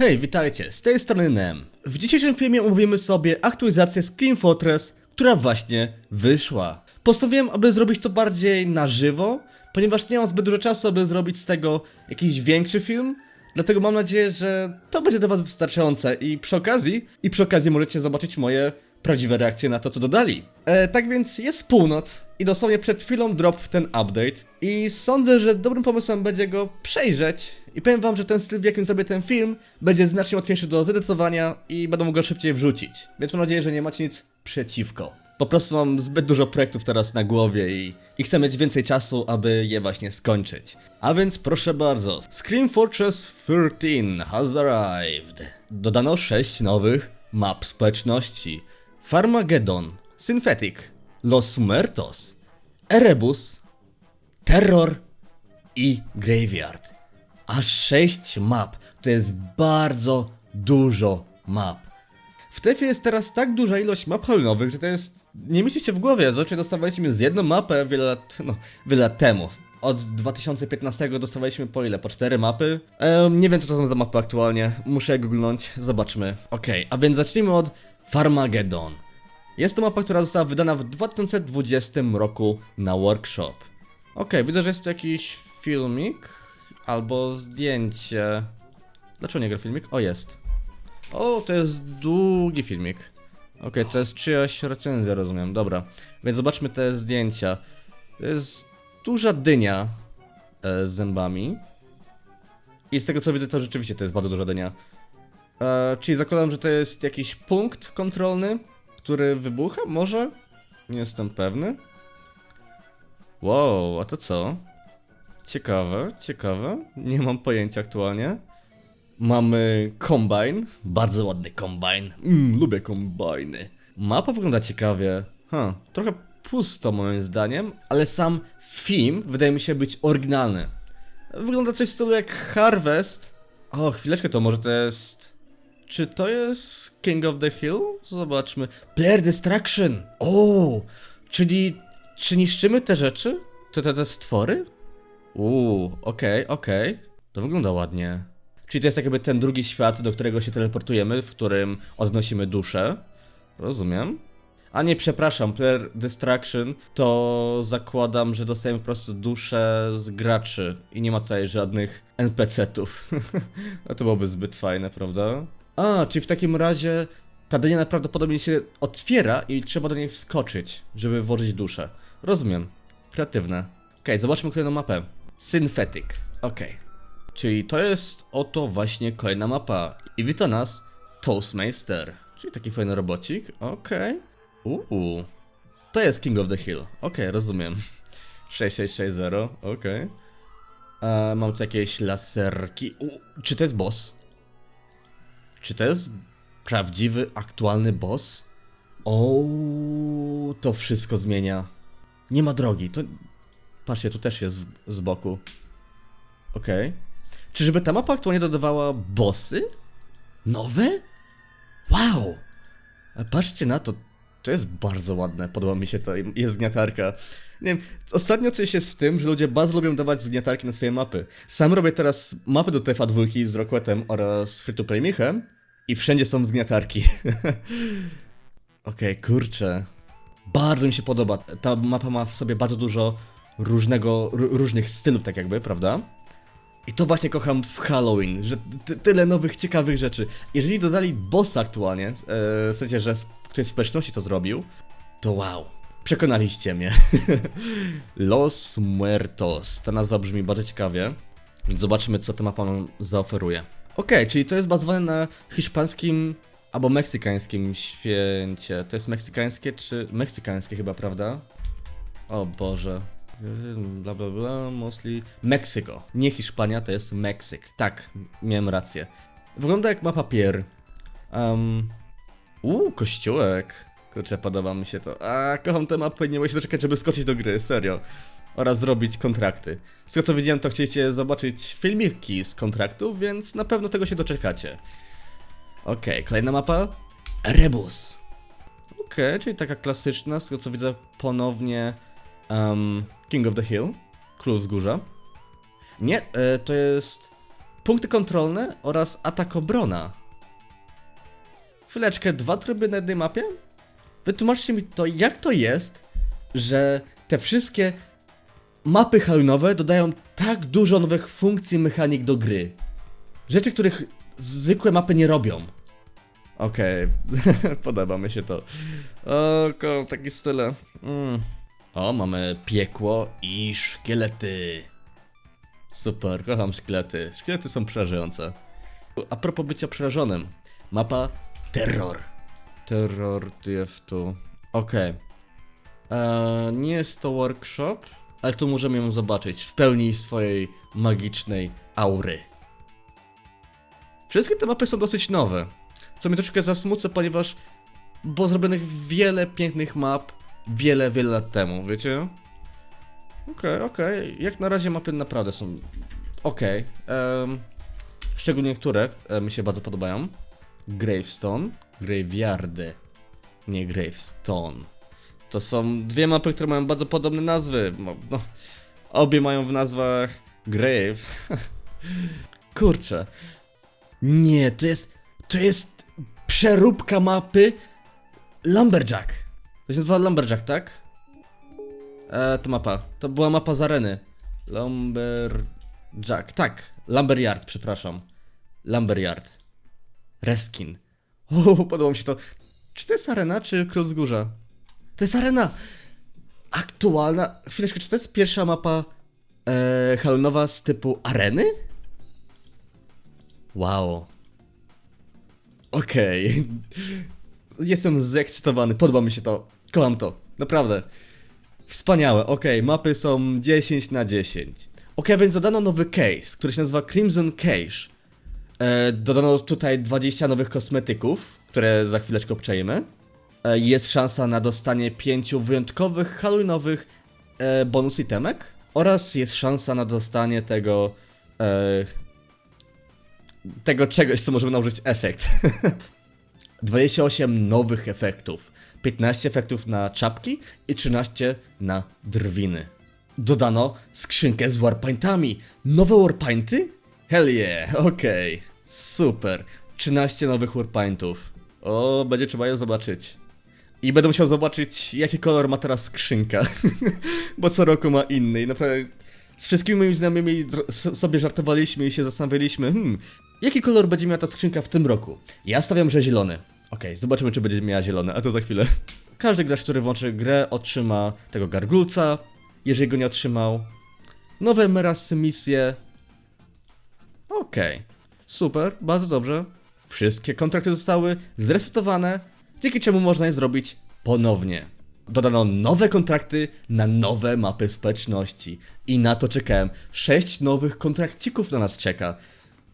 Hej, witajcie, z tej strony Nem. W dzisiejszym filmie omówimy sobie aktualizację Scream Fortress, która właśnie wyszła. Postanowiłem, aby zrobić to bardziej na żywo, ponieważ nie mam zbyt dużo czasu, aby zrobić z tego jakiś większy film. Dlatego mam nadzieję, że to będzie dla was wystarczające i przy okazji, i przy okazji możecie zobaczyć moje prawdziwe reakcje na to, co dodali. E, tak więc jest północ i dosłownie przed chwilą drop ten update i sądzę, że dobrym pomysłem będzie go przejrzeć i powiem wam, że ten styl, w jakim zrobię ten film, będzie znacznie łatwiejszy do zedytowania i będę mógł go szybciej wrzucić. Więc mam nadzieję, że nie macie nic przeciwko. Po prostu mam zbyt dużo projektów teraz na głowie i, i chcę mieć więcej czasu, aby je właśnie skończyć. A więc proszę bardzo, Scream Fortress 13 has arrived. Dodano 6 nowych map społeczności. Farmageddon, Synthetic, Los Muertos, Erebus, Terror i Graveyard. Aż 6 map. To jest bardzo dużo map. W TEF jest teraz tak duża ilość map hallonowych, że to jest... Nie mieści w głowie. Zawsze dostawaliśmy z jedną mapę wiele lat... no, wiele lat temu. Od 2015 dostawaliśmy po ile? Po 4 mapy? Ehm, nie wiem co to są za mapy aktualnie. Muszę googlnąć. Zobaczmy. Okej, a więc zacznijmy od Farmageddon. Jest to mapa, która została wydana w 2020 roku na workshop. Okej, widzę, że jest to jakiś filmik albo zdjęcie. Dlaczego nie gra filmik? O, jest. O, to jest długi filmik. Okej, to jest czyjaś recenzja, rozumiem. Dobra, więc zobaczmy te zdjęcia. To jest duża dynia e, z zębami. I z tego co widzę, to rzeczywiście to jest bardzo duża dynia. E, czyli zakładam, że to jest jakiś punkt kontrolny, który wybucha? Może? Nie jestem pewny. Wow, a to co? Ciekawe, ciekawe. Nie mam pojęcia aktualnie. Mamy kombine, bardzo ładny kombine. Mm, lubię kombajny. Mapa wygląda ciekawie. Huh, trochę pusto moim zdaniem, ale sam film wydaje mi się być oryginalny. Wygląda coś w stylu jak Harvest. O, chwileczkę, to może to jest... Czy to jest King of the Hill? Zobaczmy. Player Destruction! O, czyli... Czy niszczymy te rzeczy? Te, te, te stwory? Uuu, okej, okej. To wygląda ładnie. Czyli to jest jakby ten drugi świat, do którego się teleportujemy, w którym odnosimy duszę. Rozumiem. A nie, przepraszam, Player Destruction to zakładam, że dostajemy po prostu duszę z graczy i nie ma tutaj żadnych NPC-ów. A to byłoby zbyt fajne, prawda? A, czyli w takim razie ta dynia prawdopodobnie się otwiera i trzeba do niej wskoczyć, żeby włożyć duszę. Rozumiem. Kreatywne. Okej, zobaczmy kolejną mapę. Synthetic. Okej. Czyli to jest oto właśnie kolejna mapa. I wita nas Toastmaster. Czyli taki fajny robocik. Okej. Uuu. To jest King of the Hill. Okej, rozumiem. 6660, okej. E, Mam tu jakieś laserki. U, czy to jest boss? Czy to jest prawdziwy, aktualny boss? O, to wszystko zmienia. Nie ma drogi. To. Patrzcie, tu też jest z, boku. Okej. Czyżby ta mapa aktualnie dodawała bossy? Nowe? Wow! Patrzcie na to. To jest bardzo ładne, podoba mi się to. Jest zgniatarka. Nie wiem, ostatnio coś jest w tym, że ludzie bardzo lubią dawać zgniatarki na swoje mapy. Sam robię teraz mapy do TFA2 z Rocketem oraz Free to Play Michem i wszędzie są zgniatarki. Okej, kurczę. Bardzo mi się podoba. Ta mapa ma w sobie bardzo dużo różnego, różnych stylów, tak jakby, prawda? I to właśnie kocham w Halloween, że ty- tyle nowych, ciekawych rzeczy. Jeżeli dodali bossa aktualnie, e, w sensie, że z której społeczności to zrobił, to wow. Przekonaliście mnie. Los Muertos. Ta nazwa brzmi bardzo ciekawie, więc zobaczymy, co ta mapa nam zaoferuje. Okej, czyli to jest bazowane na hiszpańskim albo meksykańskim święcie. To jest meksykańskie czy... meksykańskie chyba, prawda? O Boże. Bla bla bla, mostly. Meksyko. Nie Hiszpania, to jest Meksyk. Tak, miałem rację. Wygląda jak mapa pier. Um. Uuu, kościółek. Kurczę, podoba mi się to. A, kocham tę mapę, nie mogę się doczekać, żeby skoczyć do gry, serio. Oraz zrobić kontrakty. Z tego co widziałem, to chcieliście zobaczyć filmiki z kontraktów, więc na pewno tego się doczekacie. Okej, kolejna mapa. Rebus. Okej, czyli taka klasyczna, z tego co widzę, ponownie um, King of the Hill, Król Wzgórza. Nie, e, to jest punkty kontrolne oraz atak obrona. Chwileczkę, dwa tryby na jednej mapie? Wytłumaczcie mi to, jak to jest, że te wszystkie mapy halloweenowe dodają tak dużo nowych funkcji mechanik do gry. Rzeczy, których zwykłe mapy nie robią. Okej, podoba mi się to. Oko, taki styl. Mm. O, mamy piekło i szkielety. Super, kocham szkielety. Szkielety są przerażające. A propos bycia przerażonym. Mapa Terror. Terror TF2. Okej. Eee, Nie jest to workshop, ale tu możemy ją zobaczyć w pełni swojej magicznej aury. Wszystkie te mapy są dosyć nowe, co mnie troszkę zasmuca, ponieważ było zrobionych wiele pięknych map wiele, wiele lat temu, wiecie? Okej, okej. Jak na razie mapy naprawdę są okej. Em, szczególnie niektóre e, mi się bardzo podobają. Gravestone, Graveyardy, nie Gravestone. To są dwie mapy, które mają bardzo podobne nazwy. No, no, obie mają w nazwach Grave. Kurczę. Nie, to jest. To jest przeróbka mapy Lumberjack. To się nazywa Lumberjack, tak? E, to mapa. To była mapa z areny. Lumberjack. Tak. Lumberyard, przepraszam. Lumberyard. Reskin. O, podoba mi się to. Czy to jest arena, czy Król Wzgórza? To jest arena! Aktualna. Chwileczkę, czy to jest pierwsza mapa e, z typu areny? Wow. Okej. Jestem zekscytowany, podoba mi się to. Kocham to, naprawdę. Wspaniałe, okej, mapy są 10 na 10. Okej, więc dodano nowy case, który się nazywa Crimson Cage. E, dodano tutaj 20 nowych kosmetyków, które za chwileczkę obczajemy. E, jest szansa na dostanie 5 wyjątkowych halloweenowych e, bonus itemek. Oraz jest szansa na dostanie tego... E, tego czegoś, co możemy nałożyć efekt. 28 nowych efektów, 15 efektów na czapki i 13 na drwiny. Dodano skrzynkę z warpaintami. Nowe warpainty? Hell yeah, okej, super. 13 nowych warpaintów. O, będzie trzeba je zobaczyć. I będę musiał zobaczyć, jaki kolor ma teraz skrzynka. Bo co roku ma inny i naprawdę z wszystkimi moimi znajomymi sobie żartowaliśmy i się zastanawialiśmy, hmm, jaki kolor będzie miała ta skrzynka w tym roku? Ja stawiam, że zielony. Okej, zobaczymy, czy będzie miała zielony, a to za chwilę. Każdy gracz, który włączy grę, otrzyma tego gargulca. Jeżeli go nie otrzymał, nowe merasy misje. Okej, super, bardzo dobrze. Wszystkie kontrakty zostały zresetowane, dzięki czemu można je zrobić ponownie. Dodano nowe kontrakty na nowe mapy społeczności. I na to czekałem. Sześć nowych kontrakcików na nas czeka.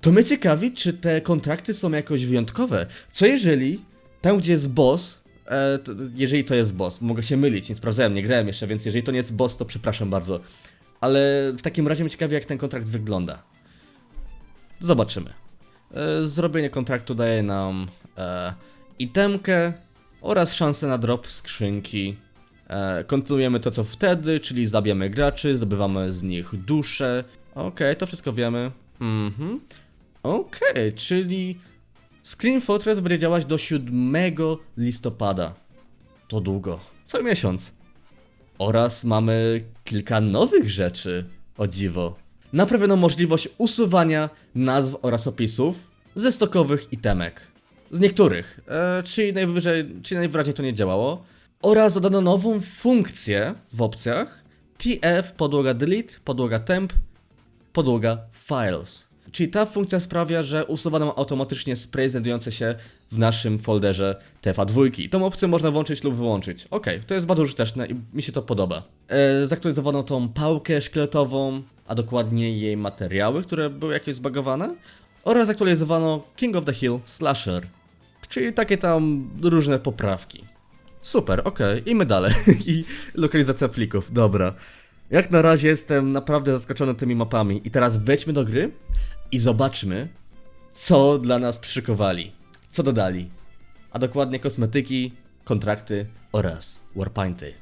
To mnie ciekawi, czy te kontrakty są jakoś wyjątkowe. Co jeżeli tam, gdzie jest boss, e, to, jeżeli to jest boss, mogę się mylić, nie sprawdzałem, nie grałem jeszcze, więc jeżeli to nie jest boss, to przepraszam bardzo. Ale w takim razie mnie ciekawi, jak ten kontrakt wygląda. Zobaczymy. E, Zrobienie kontraktu daje nam e, itemkę oraz szansę na drop skrzynki. E, kontynuujemy to co wtedy, czyli zabijamy graczy, zdobywamy z nich dusze. Okej, to wszystko wiemy. Mhm. Okej, czyli Screen Fortress będzie działać do 7 listopada. To długo. Co miesiąc. Oraz mamy kilka nowych rzeczy, o dziwo. Naprawiono możliwość usuwania nazw oraz opisów ze stokowych itemek. Z niektórych, e, czyli, najwyżej, czyli najwyraźniej to nie działało. Oraz dodano nową funkcję w opcjach TF podłoga delete, podłoga temp, podłoga files. Czyli ta funkcja sprawia, że usuwano automatycznie spray znajdujące się w naszym folderze TFA2. Tą opcję można włączyć lub wyłączyć. Ok, to jest bardzo użyteczne i mi się to podoba. E, zaktualizowano tą pałkę szkieletową, a dokładnie jej materiały, które były jakieś zbagowane. Oraz zaktualizowano King of the Hill Slasher. Czyli takie tam różne poprawki. Super, okej, i my dalej. I lokalizacja plików, dobra. Jak na razie jestem naprawdę zaskoczony tymi mapami. I teraz wejdźmy do gry i zobaczmy, co dla nas przyszykowali. Co dodali. A dokładnie kosmetyki, kontrakty oraz warpainty.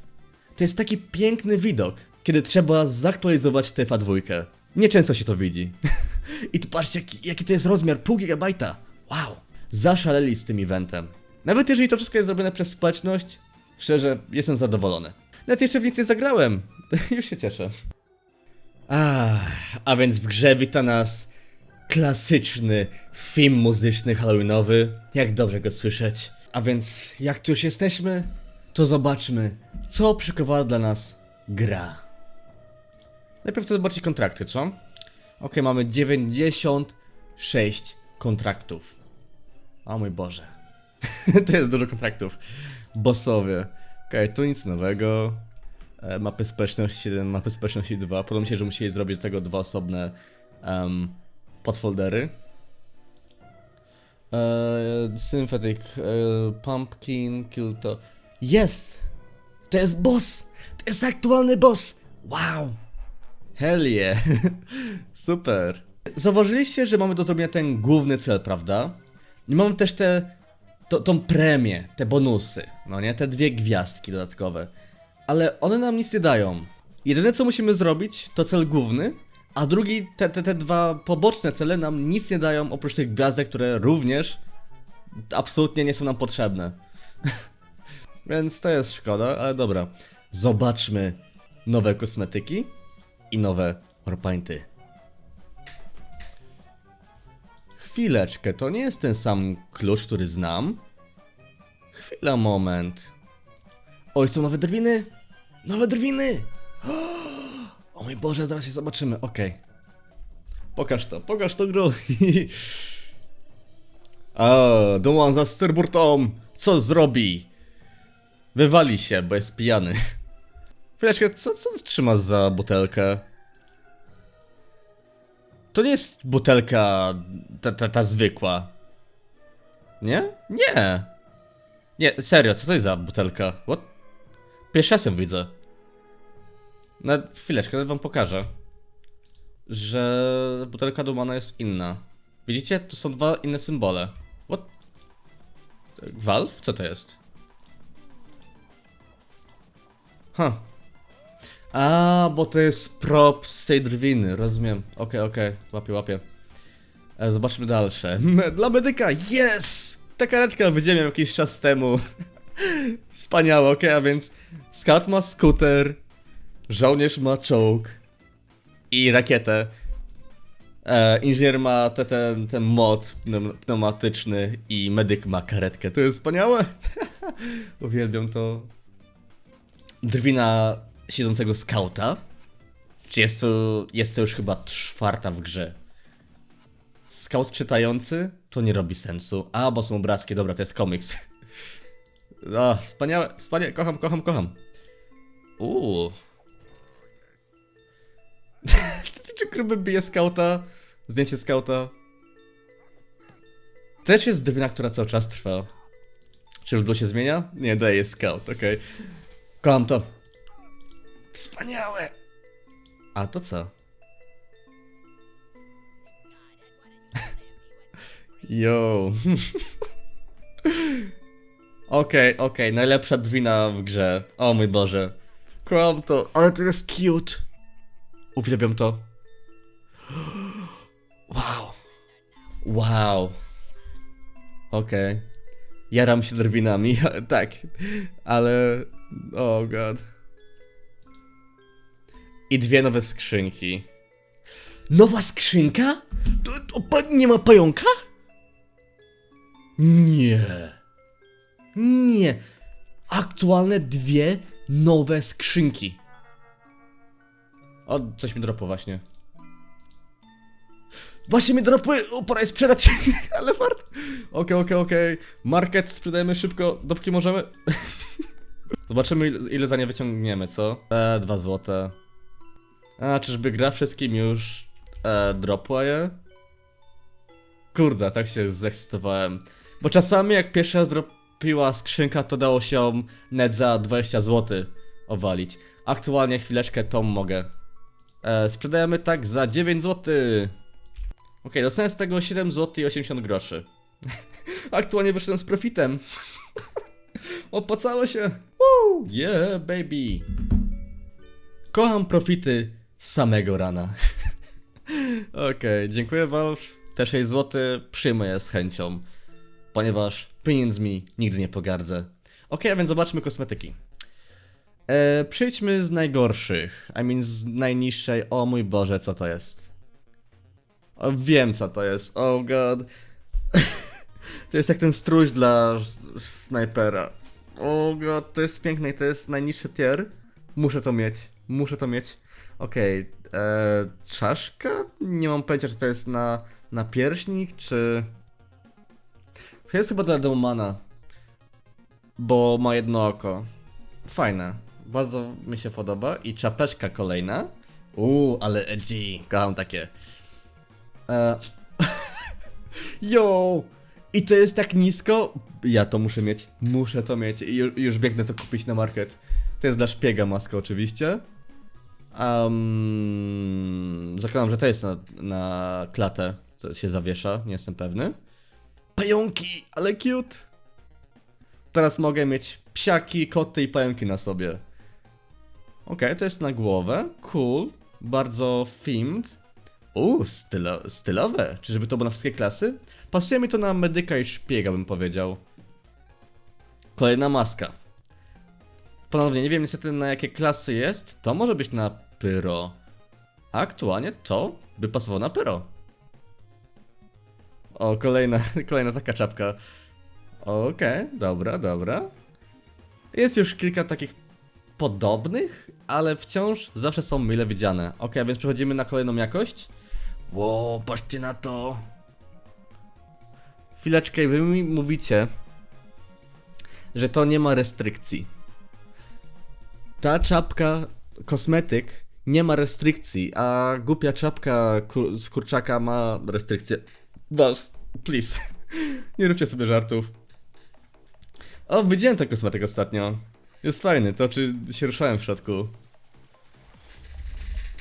To jest taki piękny widok, kiedy trzeba zaktualizować TFA2. Nieczęsto się to widzi. I tu patrzcie, jaki, jaki to jest rozmiar, pół gigabajta. Wow. Zaszaleli z tym eventem. Nawet jeżeli to wszystko jest zrobione przez społeczność, szczerze, jestem zadowolony. Nawet jeszcze w nic nie zagrałem. Już się cieszę. Ach, a więc w grze wita nas klasyczny film muzyczny halloweenowy. Jak dobrze go słyszeć. A więc, jak tu już jesteśmy, to zobaczmy, co przykowała dla nas gra. Najpierw chcę zobaczyć kontrakty, co? Ok, mamy 96 kontraktów. O mój Boże. to jest dużo kontraktów. Bossowie. Okej, tu nic nowego. E, mapy społeczności 1, mapy społeczności 2. Podoba mi się, że musieli zrobić do tego dwa osobne um, podfoldery. E, synthetic, e, Pumpkin, Kill to... Jest! To jest boss! To jest aktualny boss! Wow! Hell yeah! Super! Zauważyliście, że mamy do zrobienia ten główny cel, prawda? I mamy też te... To, tą premię, te bonusy, no nie? Te dwie gwiazdki dodatkowe. Ale one nam nic nie dają. Jedyne co musimy zrobić, to cel główny, a drugi, te, te, te dwa poboczne cele nam nic nie dają oprócz tych gwiazdek, które również absolutnie nie są nam potrzebne. Więc to jest szkoda, ale dobra. Zobaczmy nowe kosmetyki i nowe warpainty. Chwileczkę, to nie jest ten sam klucz, który znam. Chwila, moment. Oj, są nowe drwiny? Nowe drwiny! O mój Boże, zaraz je zobaczymy, okej. Pokaż to, pokaż to gru. A, Dołan za sterburtą, co zrobi? Wywali się, bo jest pijany. Chwileczkę, co, co trzymasz za butelkę? To nie jest butelka ta, ta, ta zwykła. Nie? Nie. Nie, serio, co to jest za butelka? What? Pierwszy raz ją widzę. Na chwileczkę, wam pokażę. Że butelka Dumana jest inna. Widzicie? Tu są dwa inne symbole. What? Valve? Co to jest? Huh. A, bo to jest prop z tej drwiny, rozumiem. Okej, okej, łapię, łapię. E, zobaczmy dalsze. Dla medyka, yes! Ta karetka widziałem ją jakiś czas temu. Wspaniałe, okej, a więc scout ma skuter, żołnierz ma czołg i rakietę. E, inżynier ma te, ten, ten mod pneum- pneumatyczny i medyk ma karetkę. To jest wspaniałe. Uwielbiam to. Drwina siedzącego skauta. Czy jest to, jest to już chyba czwarta w grze. Scout czytający to nie robi sensu. A, bo są obrazki, dobra, to jest komiks. O, wspaniałe, wspaniałe, kocham, kocham, kocham. Uuu. Gruby bije skauta? Zdjęcie skauta. Też jest drwina, która cały czas trwa. Czy źródło się zmienia? Nie, daje scout, okej. Kocham to. Wspaniałe! A to co? Yo. Okej, okej, najlepsza drwina w grze. O mój Boże. Kocham to, ale to jest cute. Uwielbiam to. Wow. Wow. Okej. Jaram się drwinami, tak. Ale... Oh god. I dwie nowe skrzynki. Nowa skrzynka? To, to, nie ma pająka? Nie. Nie. Aktualne dwie nowe skrzynki. O, coś mi dropło właśnie. Właśnie mi dropły, o, pora sprzedać, ale fart. Okej, okej, okej. Market sprzedajemy szybko, dopóki możemy. Zobaczymy ile, za nie wyciągniemy, co? E, dwa złote. A, czyżby gra wszystkim już e, dropła je? Kurde, tak się zekscytowałem. Bo czasami jak pierwszy raz dropiła skrzynka, to dało się net za 20 zł owalić. Aktualnie chwileczkę tą mogę. E, sprzedajemy tak za 9 zł. Okej, dostałem z tego 7 zł i 80 groszy. Aktualnie wyszedłem z profitem. Opłacało się. Woo, yeah, baby. Kocham profity samego rana. Okej, dziękuję Valve. Te 6 zł przyjmę je z chęcią, ponieważ pieniędzmi nigdy nie pogardzę. Okej, a więc zobaczmy kosmetyki. E, z najgorszych, I mean z najniższej. O mój Boże, co to jest? O, wiem co to jest, oh god. to jest jak ten strój dla snajpera. Oh god, to jest piękne i to jest najniższy tier. Muszę to mieć, muszę to mieć. Okej, e, czaszka? Nie mam pojęcia, czy to jest na, na pierśnik, czy... To jest chyba dla Deumana. Bo ma jedno oko. Fajne. Bardzo mi się podoba. I czapeczka kolejna. Uuu, ale edgy. Kocham takie. E... Yo! I to jest tak nisko. Ja to muszę mieć. Muszę to mieć. I już, już biegnę to kupić na market. To jest dla szpiega maska oczywiście. Um, zakładam, że to jest na, na klatę, co się zawiesza, nie jestem pewny. Pająki, ale cute. Teraz mogę mieć psiaki, koty i pająki na sobie. Okej, to jest na głowę. Cool. Bardzo themed. Uuu, stylo, stylowe. Czyżby to było na wszystkie klasy? Pasuje mi to na medyka i szpiega, bym powiedział. Kolejna maska. Ponownie, nie wiem niestety na jakie klasy jest. To może być na pyro. A aktualnie to by pasowało na pyro. O, kolejna, kolejna taka czapka. Okej, dobra, dobra. Jest już kilka takich podobnych, ale wciąż zawsze są mile widziane. Ok, więc przechodzimy na kolejną jakość. Ło, patrzcie na to. Chwileczkę, wy mi mówicie, że to nie ma restrykcji. Ta czapka, kosmetyk, nie ma restrykcji, a głupia czapka kur z kurczaka ma restrykcje. Was, please. Nie róbcie sobie żartów. O, widziałem ten kosmetyk ostatnio. Jest fajny, to czy się ruszałem w środku.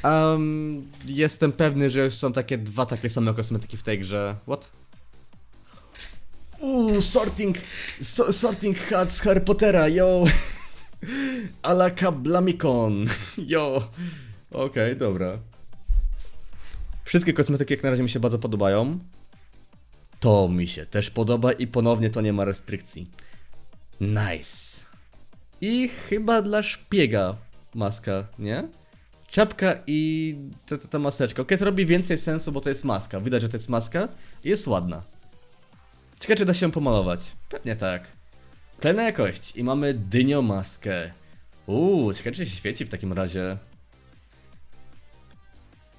Um, jestem pewny, że są takie dwa takie same kosmetyki w tej grze. What? Uuu, sorting, so, sorting hat z Harry Pottera, yo! Alaka Blamikon, yo! Okej, dobra. Wszystkie kosmetyki jak na razie mi się bardzo podobają. To mi się też podoba i ponownie to nie ma restrykcji. Nice. I chyba dla szpiega maska, nie? Czapka i ta, ta, ta maseczka. Okej, to robi więcej sensu, bo to jest maska. Widać, że to jest maska jest ładna. Ciekawe, czy da się ją pomalować. Pewnie tak. Kolejna jakość. I mamy dynio maskę. Uuu, ciekawe, czy się świeci w takim razie.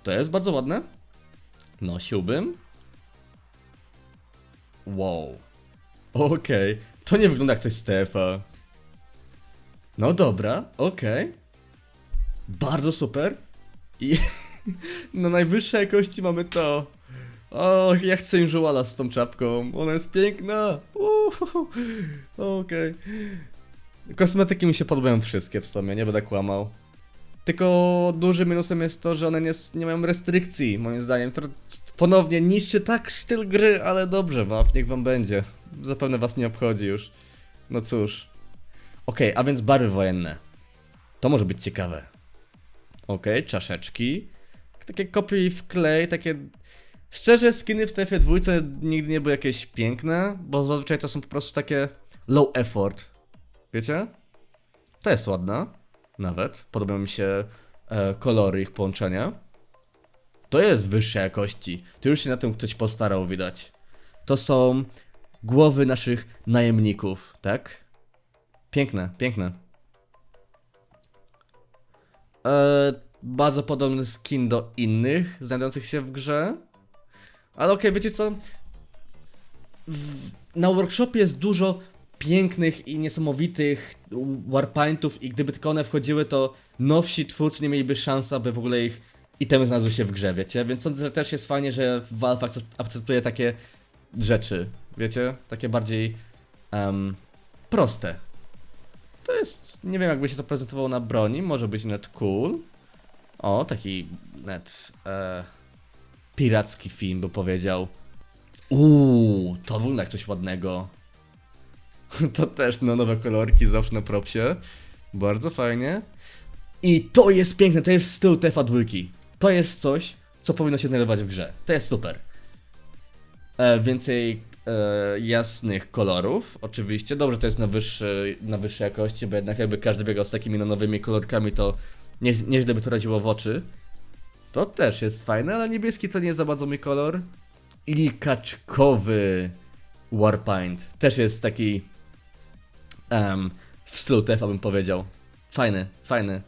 To jest bardzo ładne. Nosiłbym. Wow. Okej. To nie wygląda jak coś z TFA. No dobra, okej. Bardzo super. I na najwyższej jakości mamy to. O, ja chcę Inżuala z tą czapką. Ona jest piękna. Okej. Kosmetyki mi się podobają wszystkie w sumie, nie będę kłamał. Tylko dużym minusem jest to, że one nie, nie mają restrykcji, moim zdaniem. To ponownie niszczy tak styl gry, ale dobrze, Waw, niech wam będzie. Zapewne was nie obchodzi już. No cóż. Okej, a więc barwy wojenne. To może być ciekawe. Okej, czaszeczki. Takie kopie w klej, takie... Szczerze, skiny w TF2 nigdy nie były jakieś piękne, bo zazwyczaj to są po prostu takie low effort. Wiecie? To jest ładna. Nawet. Podobają mi się e, kolory ich połączenia. To jest wyższej jakości. Tu już się na tym ktoś postarał, widać. To są głowy naszych najemników, tak? Piękne, piękne. E, bardzo podobny skin do innych znajdujących się w grze. Ale okej, wiecie co? W, na workshopie jest dużo pięknych i niesamowitych warpaintów i gdyby tylko one wchodziły, to nowsi twórcy nie mieliby szans, aby w ogóle ich itemy znalazły się w grze, wiecie? Więc sądzę, że też jest fajnie, że Valve akcep- akceptuje takie rzeczy, wiecie? Takie bardziej em, proste. To jest, nie wiem jakby się to prezentowało na broni, może być net cool. O, taki net e, piracki film, by powiedział. Uuu, to wygląda jak coś ładnego. To też, no, nowe kolorki zawsze na propsie. Bardzo fajnie. I to jest piękne, to jest styl TFA 2. To jest coś, co powinno się znajdować w grze. To jest super. E, więcej e, jasnych kolorów, oczywiście. Dobrze, to jest na, wyższy, na wyższej jakości, bo jednak jakby każdy biegał z takimi neonowymi kolorkami, to nie, nieźle by to radziło w oczy. To też jest fajne, ale niebieski to nie za bardzo mój kolor. I kaczkowy Warpaint. Też jest taki em, w stylu TF, bym powiedział. Fajny, fajny.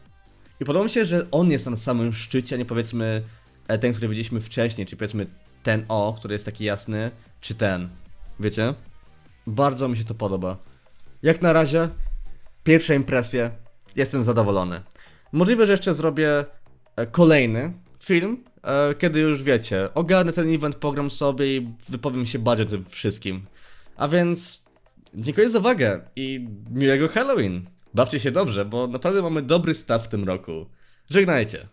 I podoba mi się, że on jest na samym szczycie, a nie powiedzmy e, ten, który widzieliśmy wcześniej, czy powiedzmy ten O, który jest taki jasny, czy ten. Wiecie? Bardzo mi się to podoba. Jak na razie, pierwsze impresje, jestem zadowolony. Możliwe, że jeszcze zrobię e, kolejny film, e, kiedy już wiecie, ogarnę ten event, pogram sobie i wypowiem się bardziej o tym wszystkim. A więc dziękuję za uwagę i miłego Halloween. Bawcie się dobrze, bo naprawdę mamy dobry staw w tym roku. Żegnajcie.